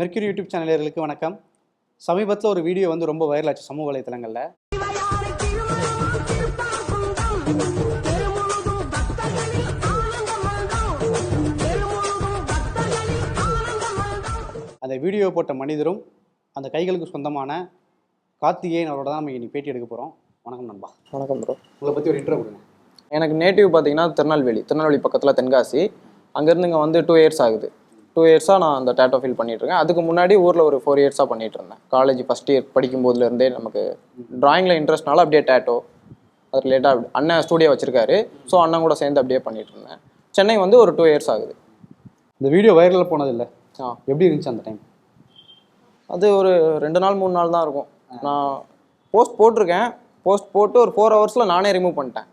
Mercury YouTube சேனலர்களுக்கு வணக்கம். சமீபத்தில் ஒரு வீடியோ வந்து ரொம்ப வைரல் ஆச்சு சமூக வலைத்தளங்களில். அந்த வீடியோ போட்ட மனிதரும் அந்த கைகளுக்கு சொந்தமான கார்த்திகேயன் அவரோட தான் நம்ம இன்னைக்கு பேட்டி எடுக்க போகிறோம் வணக்கம் நண்பா. வணக்கம் ப்ரோ உங்களை பற்றி ஒரு இன்ட்ரோ கொடுங்க. எனக்கு நேட்டிவ் பார்த்தீங்கன்னா திருநெல்வேலி திருநெல்வேலி பக்கத்தில் தென்காசி. அங்கேருந்து இங்கே வந்து டூ இயர்ஸ் ஆகுது. டூ இயர்ஸாக நான் அந்த டேட்டோ ஃபீல் பண்ணிட்டு இருக்கேன் அதுக்கு முன்னாடி ஊரில் ஒரு ஃபோர் இயர்ஸாக பண்ணிட்டு இருந்தேன் காலேஜ் ஃபஸ்ட் இயர் படிக்கும் போதுலேருந்தே நமக்கு டிராயிங்கில் இன்ட்ரெஸ்ட்னால அப்படியே டேட்டோ அது ரிலேட்டாக அண்ணன் ஸ்டூடியோ வச்சிருக்காரு. ஸோ அண்ணன் கூட சேர்ந்து அப்படியே பண்ணிட்டு இருந்தேன் சென்னை வந்து ஒரு டூ இயர்ஸ் ஆகுது. இந்த வீடியோ வைரலில் போனதில்லை? ஆ. எப்படி இருந்துச்சு அந்த டைம் அது ஒரு ரெண்டு நாள் மூணு நாள் தான் இருக்கும். நான் போஸ்ட் போட்டிருக்கேன். போஸ்ட் போட்டு ஒரு ஃபோர் ஹவர்ஸில் நானே ரிமூவ் பண்ணிட்டேன்.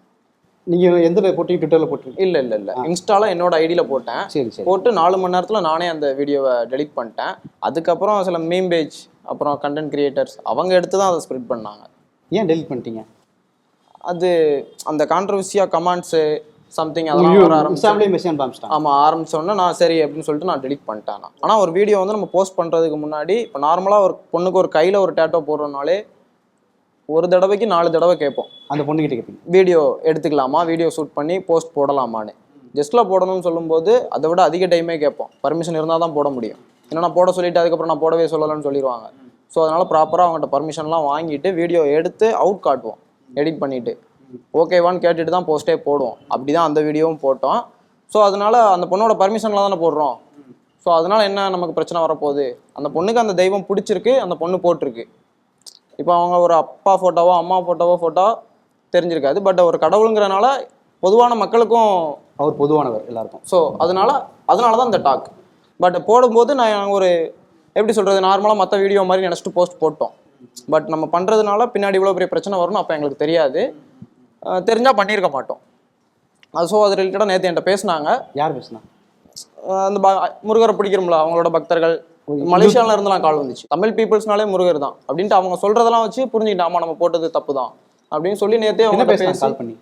நீங்கள் எந்த போட்டீங்க? ட்விட்டரில் போட்டிருக்கீங்க இல்லை இல்லை இல்லை. இன்ஸ்டால என்னோட ஐடியில் போட்டேன். சரி சரி. போட்டு நாலு மணி நேரத்தில் நானே அந்த வீடியோவை டெலீட் பண்ணிட்டேன். அதுக்கப்புறம் சில மீம் பேஜ் அப்புறம் கண்டென்ட் கிரியேட்டர்ஸ் அவங்க எடுத்து தான் அதை ஸ்ப்ரெட் பண்ணாங்க. ஏன் டெலிட் பண்ணிட்டீங்க? அது அந்த கான்ட்ரவர்சியாக கமெண்ட்ஸு சம்திங் அதெல்லாம் ஆமாம் ஆரம்பிச்சோடனே நான் சரி அப்படின்னு சொல்லிட்டு நான் டெலீட் பண்ணிட்டேன். ஆனால் ஒரு வீடியோ வந்து நம்ம போஸ்ட் பண்ணுறதுக்கு முன்னாடி இப்போ நார்மலாக ஒரு பொண்ணுக்கு ஒரு கையில் ஒரு டேட்டோ போடுறோம்னாலே ஒரு தடவைக்கு நாலு தடவை கேட்போம். அந்த பொண்ணுகிட்ட கேட்பீங்க. வீடியோ எடுத்துக்கலாமா? வீடியோ ஷூட் பண்ணி போஸ்ட் போடலாமான்னு. ஜஸ்ட்டில் போடணும்னு சொல்லும்போது அதை விட அதிக டைமே கேட்போம். பர்மிஷன் இருந்தால் தான் போட முடியும். ஏன்னா நான் போட சொல்லிட்டு அதுக்கப்புறம் நான் போடவே சொல்லலைன்னு சொல்லிடுவாங்க ஸோ அதனால் ப்ராப்பராக அவங்கள்ட்ட பர்மிஷன்லாம் வாங்கிட்டு வீடியோ எடுத்து அவுட் காட்டுவோம். எடிட் பண்ணிவிட்டு ஓகேவான்னு கேட்டுட்டு தான் போஸ்ட்டே போடுவோம். அப்படி தான் அந்த வீடியோவும் போட்டோம். ஸோ அதனால் அந்த பொண்ணோட பர்மிஷனில் தானே போடுறோம். ஸோ அதனால் என்ன நமக்கு பிரச்சனை வரப்போகுது? அந்த பொண்ணுக்கு அந்த தெய்வம் பிடிச்சிருக்கு அந்த பொண்ணு போட்டிருக்கு. இப்போ அவங்க ஒரு அப்பா ஃபோட்டோவோ அம்மா ஃபோட்டோவோ ஃபோட்டோ தெரிஞ்சிருக்காது. பட் ஒரு கடவுளுங்கிறனால பொதுவான மக்களுக்கும் அவர் பொதுவானவர் எல்லாருக்கும். ஸோ அதனால அதனால தான் இந்த டாக் பட் போடும்போது நான் ஒரு எப்படி சொல்கிறது நார்மலாக மற்ற வீடியோ மாதிரி நினச்சிட்டு போஸ்ட் போட்டோம். பட் நம்ம பண்ணுறதுனால பின்னாடி இவ்வளோ பெரிய பிரச்சனை வரும்னு அப்போ எங்களுக்கு தெரியாது. தெரிஞ்சால் பண்ணியிருக்க மாட்டோம். அது ஸோ அது ரிலேட்டடாக நேற்று என்கிட்ட பேசினாங்க. யார் பேசுனா? அந்த முருகரை பிடிக்கிறோம்ல அவங்களோட பக்தர்கள். மலேசியால இருந்தெல்லாம் கால் வந்துச்சு. தமிழ் பீப்புள்ஸ்னாலே முருகர் தான். அப்படின்ட்டு அவங்க சொல்றதெல்லாம் வச்சு புரிஞ்சுக்கிட்டேன். ஆமா நம்ம போட்டது தப்பு தான் அப்படின்னு சொல்லி நேத்தே அவங்க பேசி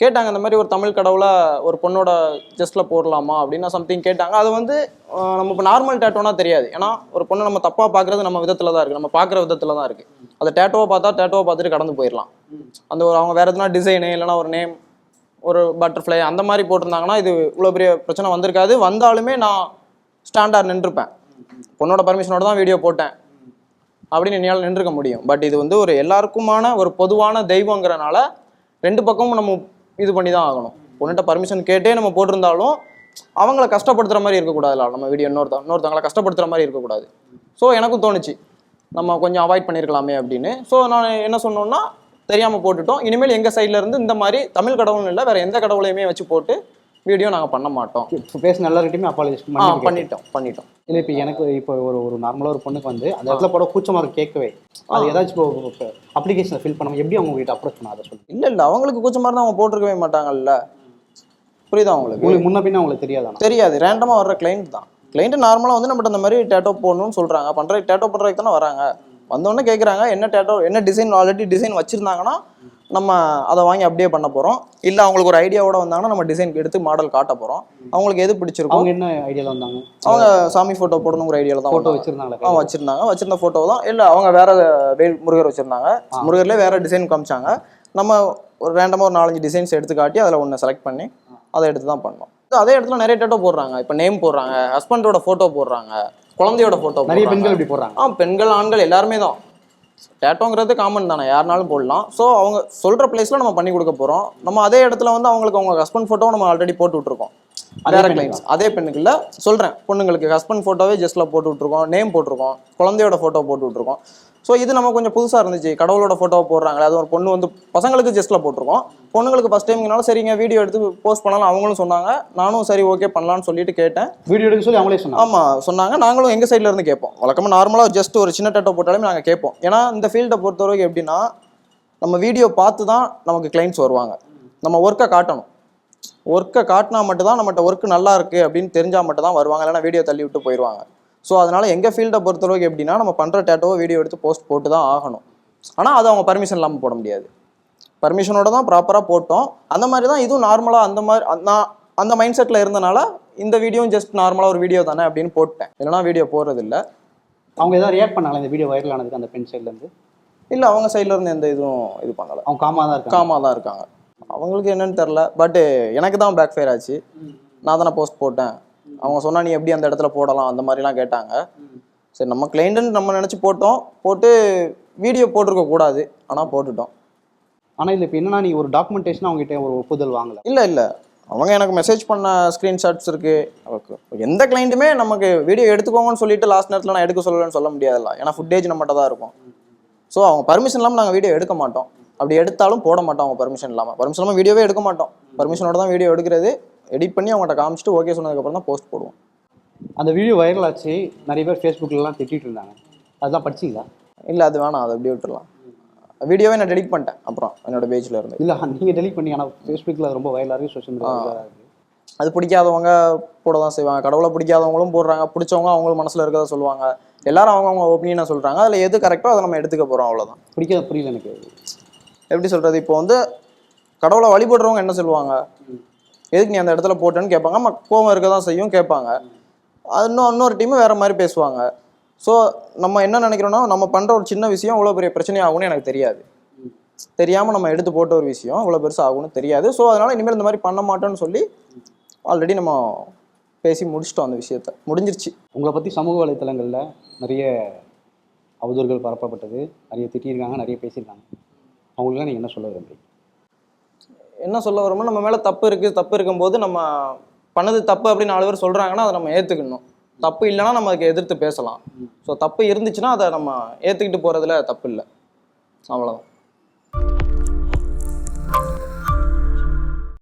கேட்டாங்க இந்த மாதிரி ஒரு தமிழ் கடவுளை ஒரு பொண்ணோட ஜஸ்ட்ல போடலாமா அப்படின்னு சம்திங் கேட்டாங்க. அது வந்து நம்ம இப்போ நார்மல் டேட்டோனா தெரியாது. ஏன்னா ஒரு பொண்ணை நம்ம தப்பா பார்க்கறது நம்ம விதத்துல தான் இருக்கு. நம்ம பார்க்குற விதத்துல தான் இருக்கு. அந்த டேட்டோவை பார்த்தா டேட்டோவை பார்த்துட்டு கடந்து போயிடலாம். அந்த ஒரு அவங்க வேற எதுனா டிசைனு இல்லைன்னா ஒரு நேம் ஒரு பட்டர்ஃப்ளை அந்த மாதிரி போட்டிருந்தாங்கன்னா இது இவ்வளோ பெரிய பிரச்சனை வந்திருக்காது. வந்தாலுமே நான் ஸ்டாண்டாக நின்றுப்பேன். பொண்ணோட பர்மிஷனோட தான் வீடியோ போட்டேன். அப்படின்னு என்னால் நின்றுக்க முடியும். பட் இது வந்து ஒரு எல்லாருக்குமான ஒரு பொதுவான தெய்வங்கிறனால ரெண்டு பக்கமும் நம்ம இது பண்ணி தான் ஆகணும். பொண்ணுகிட்ட பர்மிஷன் கேட்டே நம்ம போட்டிருந்தாலும் அவங்கள கஷ்டப்படுத்துற மாதிரி இருக்கக்கூடாதுல நம்ம வீடியோ இன்னொருத்த இன்னொருத்தவங்களை கஷ்டப்படுத்துற மாதிரி இருக்கக்கூடாது. ஸோ எனக்கும் தோணுச்சு. நம்ம கொஞ்சம் அவாய்ட் பண்ணியிருக்கலாமே அப்படின்னு. ஸோ நான் என்ன சொன்னோன்னா தெரியாமல் போட்டுட்டோம். இனிமேல் எங்கள் சைட்லேருந்து இந்த மாதிரி தமிழ் கடவுள்னு இல்லை வேறு எந்த கடவுளையுமே வச்சு போட்டு வீடியோ நாங்கள் பண்ண மாட்டோம். பேசின ஆ பண்ணி பண்ணிட்டோம் பண்ணிட்டோம். இல்லை இப்போ எனக்கு இப்போ ஒரு ஒரு நார்மலாக ஒரு பொண்ணுக்கு வந்து அந்த இடத்துல போட கூச்சமாக இருக்கு கேட்கவே. அது ஏதாச்சும் இப்போ அப்ளிகேஷனை ஃபில் பண்ணாமல் எப்படி அவங்க கிட்ட அப்ரோச் பண்ண அதை சொல்லி இல்லை இல்லை அவங்களுக்கு கூச்சமாக இருந்தால் அவங்க போட்டிருக்கவே மாட்டாங்கல்ல. புரியுதா உங்களுக்கு? உங்களுக்கு முன்ன பின்ன அவங்களுக்கு தெரியாதானா தெரியாது ரேண்டமாக வர்ற கிளைண்ட் தான். கிளைண்ட் நார்மலாக வந்து நம்மகிட்ட இந்த மாதிரி டேட்டோ போடணும்னு சொல்கிறாங்க பண்ணுற டேட்டோ பண்ணுறதுக்கு தானே வராங்க. வந்தோடனே கேட்குறாங்க என்ன டேட்டோ என்ன டிசைன் ஆல்ரெடி டிசைன் வச்சுருந்தாங்கன்னா நம்ம அதை வாங்கி அப்படியே பண்ண போகிறோம் இல்லை அவங்களுக்கு ஒரு ஐடியாவோட வந்தாங்கன்னா நம்ம டிசைன் எடுத்து மாடல் காட்ட போகிறோம் அவங்களுக்கு எது பிடிச்சிருக்கும் அவங்க என்ன ஐடியாவில் வந்தாங்க? அவங்க சாமி ஃபோட்டோ போடணுங்கிற ஐடியாவில் தான் ஃபோட்டோ வந்தாங்க. வச்சிருந்தாங்களா? ஆ வச்சிருந்தாங்க. வச்சிருந்த ஃபோட்டோ தான். இல்லை அவங்க வேற வேல் முருகர் வச்சிருந்தாங்க. முருகர்லேயே வேற டிசைன் காமிச்சாங்க. நம்ம ஒரு ரேண்டமாக ஒரு நாலஞ்சு டிசைன்ஸ் எடுத்து காட்டி அதில் ஒன்று செலக்ட் பண்ணி அதை எடுத்து தான் பண்ணோம். அதே இடத்துல நிறைய டேட்டோ போடுறாங்க. இப்போ நேம் போடுறாங்க ஹஸ்பண்டோட ஃபோட்டோ போடுறாங்க குழந்தையோட ஃபோட்டோ நிறைய பெண்கள் இப்படி போடுறாங்க. ஆ பெண்கள் ஆண்கள் எல்லாருமே தான். டேட்டோங்கிறது காமன் தானே யாருனாலும் போடலாம். ஸோ அவங்க சொல்கிற பிளேஸில் நம்ம பண்ணி கொடுக்க போகிறோம் நம்ம அதே இடத்துல வந்து அவங்களுக்கு அவங்க ஹஸ்பண்ட் ஃபோட்டோ நம்ம ஆல்ரெடி போட்டு விட்ருக்கோம் வேற கிளைண்ட்ஸ் அதே பெண்ணுக்கு இல்லை சொல்கிறேன் பொண்ணுங்களுக்கு ஹஸ்பண்ட் ஃபோட்டோவே ஜஸ்ட்டில் போட்டு விட்ருக்கோம் நேம் போட்டிருக்கோம் குழந்தையோட ஃபோட்டோ போட்டு விட்ருக்கோம் ஸோ இது நம்ம கொஞ்சம் புதுசாக இருந்துச்சு. கடவுளோட ஃபோட்டோ போடுறாங்களே அது ஒரு பொண்ணு வந்து பசங்களுக்கு ஜஸ்ட்டில் போட்டிருக்கோம். பொண்ணுங்களுக்கு ஃபஸ்ட் டைம்னால சரிங்க வீடியோ எடுத்து போஸ்ட் பண்ணலாம். அவங்களும் சொன்னாங்க. நானும் சரி ஓகே பண்ணலாம்னு சொல்லிட்டு கேட்டேன். வீடியோ எடுக்க சொல்லி அவங்களே சொன்னாங்க. ஆமாம் சொன்னாங்க. நாங்களும் எங்கள் சைடில் இருந்து கேட்போம். வழக்கமாக நார்மலாக ஜஸ்ட் ஒரு சின்ன டேட்டோ போட்டாலுமே நாங்கள் கேட்போம். ஏன்னா இந்த ஃபீல்டை பொறுத்தவரைக்கும் எப்படின்னா நம்ம வீடியோ பார்த்து தான் நமக்கு கிளைண்ட்ஸ் வருவாங்க. நம்ம ஒர்க்கை காட்டணும். ஒர்க்கை காட்டினா மட்டும்தான் நம்மகிட்ட ஒர்க் நல்லா இருக்கு அப்படின்னு தெரிஞ்சால் மட்டும் தான் வருவாங்க. இல்லைன்னா வீடியோ தள்ளி விட்டு போயிடுவாங்க ஸோ அதனால எங்கள் ஃபீல்டை பொறுத்தளவுக்கு எப்படின்னா நம்ம பண்ணுற டேட்டோவை வீடியோ எடுத்து போஸ்ட் போட்டு தான் ஆகணும். ஆனால் அது அவங்க பர்மிஷன் இல்லாமல் போட முடியாது. பர்மிஷனோட தான் ப்ராப்பராக போட்டோம். அந்த மாதிரி தான் இதுவும் நார்மலாக அந்த மாதிரி அந்த- நான் அந்த மைண்ட் செட்டில் இருந்தனால இந்த வீடியோ ஜஸ்ட் நார்மலாக ஒரு வீடியோ தானே அப்படின்னு போட்டேன். இல்லைனா வீடியோ போடுறது இல்ல அவங்க ஏதாவது ரியாக்ட் பண்ணாங்களா? இந்த வீடியோ வைரல் ஆனதுக்கு அந்த பெண் சைட்லேருந்து இல்லை அவங்க சைடுல இருந்து எந்த இதுவும் இது பண்ணலை. அவங்க காமாக தான் இருக்காங்க. காமாக தான் இருக்காங்க. அவங்களுக்கு என்னன்னு தெரில பட்டு எனக்கு தான் பேக் ஃபயர் ஆச்சு. நான் தானே போஸ்ட் போட்டேன். அவங்க சொன்னா நீ எப்படி அந்த இடத்துல போடலாம்? அந்த மாதிரிலாம் கேட்டாங்க. சரி நம்ம கிளைண்ட்டுன்னு நம்ம நினச்சி போட்டோம். போட்டு வீடியோ போட்டிருக்க கூடாது. ஆனால் போட்டுட்டோம். ஆனால் இல்லை இப்போ என்னன்னா நீ ஒரு டாக்குமெண்டேஷன் அவங்ககிட்ட ஒரு ஒப்புதல் வாங்கல. இல்லை இல்லை. அவங்க எனக்கு மெசேஜ் பண்ண ஸ்க்ரீன்ஷாட்ஸ் இருக்கு. ஓகே எந்த கிளைண்ட்டுமே நமக்கு வீடியோ எடுத்துக்கோங்கன்னு சொல்லிட்டு லாஸ்ட் நேரத்தில் நான் எடுக்க சொல்லலன்னு சொல்ல முடியாதுல்ல. ஏன்னா ஃபுட்டேஜ் நம்மகிட்ட தான் இருக்கும். ஸோ அவங்க பர்மிஷன் இல்லாமல் நாங்கள் வீடியோ எடுக்க மாட்டோம். அப்படி எடுத்தாலும் போட மாட்டோம் அவங்க பர்மிஷன் இல்லாமல் பர்மிஷன் இல்லாமல் வீடியோவே எடுக்க மாட்டோம். பர்மிஷனோட தான் வீடியோ எடுக்கிறது. எடிட் பண்ணி அவங்கள்ட்ட காமிச்சிட்டு ஓகே சொன்னதுக்கப்புறம் தான் போஸ்ட் போடுவோம். அந்த வீடியோ வைரல் ஆச்சு. நிறைய பேர் ஃபேஸ்புக்கிலலாம் திட்டிட்டு இருந்தாங்க. அதெல்லாம் படிச்சிங்களா? இல்லை அது வேணாம். அதை அப்படியே விட்டுறலாம். வீடியோவே நான் டெலிட் பண்ணிட்டேன் அப்புறம் என்னோட பேஜில் இருந்து. இல்லை நீங்கள் டெலிட் பண்ணி ஆனால் ஃபேஸ்புக்கில் ரொம்ப வைரலாக இருக்குது சோஷியல் இருக்குது அது பிடிக்காதவங்க போட தான் செய்வாங்க. கடவுளை பிடிக்காதவங்களும் போடுறாங்க. பிடிச்சவங்க அவங்க மனசில் இருக்கிறத சொல்லுவாங்க. எல்லாரும் அவங்கவுங்க ஒப்பீனியனை சொல்கிறாங்க அதில் எது கரெக்டோ அதை நம்ம எடுத்துக்க போகிறோம் அவ்வளோதான் பிடிக்காத புரியல எனக்கு. எப்படி சொல்கிறது இப்போ வந்து கடவுளை வழிபடுறவங்க என்ன சொல்லுவாங்க? எதுக்கு நீ அந்த இடத்துல போட்டேன்னு கேட்பாங்க. நம்ம கோவம் இருக்க தான் செய்யும் கேட்பாங்க. அது இன்னும் இன்னொரு டீமு வேறு மாதிரி பேசுவாங்க. ஸோ நம்ம என்ன நினைக்கிறோம்னா நம்ம பண்ணுற ஒரு சின்ன விஷயம் இவ்வளோ பெரிய பிரச்சனை ஆகும்னு எனக்கு தெரியாது. தெரியாமல் நம்ம எடுத்து போட்ட ஒரு விஷயம் இவ்வளோ பெருசு ஆகும்னு தெரியாது. ஸோ அதனால் இனிமேல் இந்த மாதிரி பண்ண மாட்டோம்னு சொல்லி ஆல்ரெடி நம்ம பேசி முடிச்சிட்டோம் அந்த விஷயத்த. முடிஞ்சிருச்சு. உங்களை பற்றி சமூக வலைத்தளங்களில் நிறைய அவதூறுகள் பரப்பப்பட்டது. நிறைய திட்டியிருக்காங்க நிறைய பேசியிருக்காங்க. அவங்களுக்குலாம் நீங்கள் என்ன சொல்ல விரும்புறீங்க? என்ன சொல்ல வரோமோ நம்ம மேலே தப்பு இருக்குது தப்பு இருக்கும்போது நம்ம பண்ணது தப்பு அப்படின்னு நாலு பேர் சொல்கிறாங்கன்னா அதை நம்ம ஏற்றுக்கணும் தப்பு இல்லைன்னா நம்ம அதுக்கு எதிர்த்து பேசலாம். ஸோ தப்பு இருந்துச்சுன்னா அதை நம்ம ஏற்றுக்கிட்டு போகிறதுல தப்பு இல்லை. அவ்வளோதான்